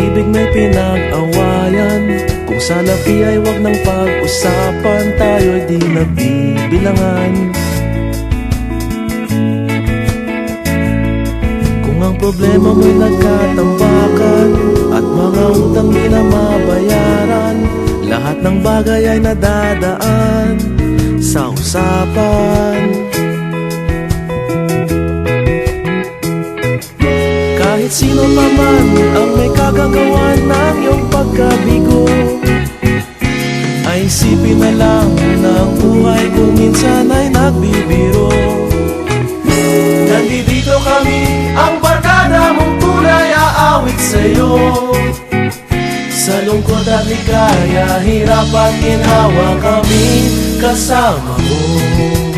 pag-ibig may pinag-awayan. Kung sa labi ay wag ng pag-usapan Tayo'y di nagbibilangan Kung ang problema mo'y nagkatambakan At mga utang di na mabayaran Lahat ng bagay ay nadadaan Sa usapan Kahit sino pa man ang may kagagawa ng iyong pagkabigo. Ay isipin na lang na ang buhay kung minsan ay nagbibiro. Nandito kami, ang barkada mong tunay aawit sa'yo. Sa lungkot at ligaya, hirap at ginhawa kami kasama mo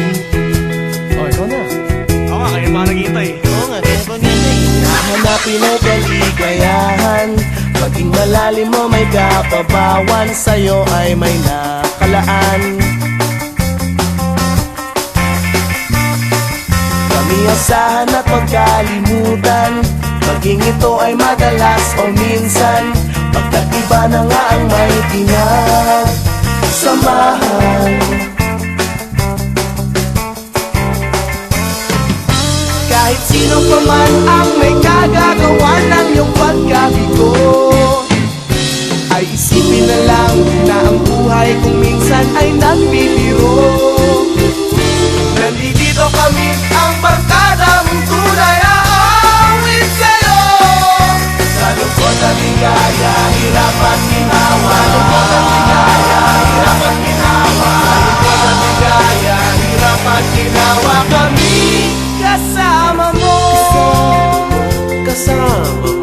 Hahanapin ay kaligayahan Paging malalim mo may kapabawan Sa'yo ay may nakalaan. Kami asahan at magkalimutan. Maging ito ay madalas o minsan. Pagkat iba na nga ang may pinagsamahan Kahit minsan ay nagbibiro Nandito kami ang barkada mong tunay Aawit sa'yo. Sa lungkot at ligaya, hirap at ginawa. Sa lungkot at ligaya, hirap at ginawa. Sa lungkot at ligaya, hirap at ginawa. Kami kasama mo. Kasama mo.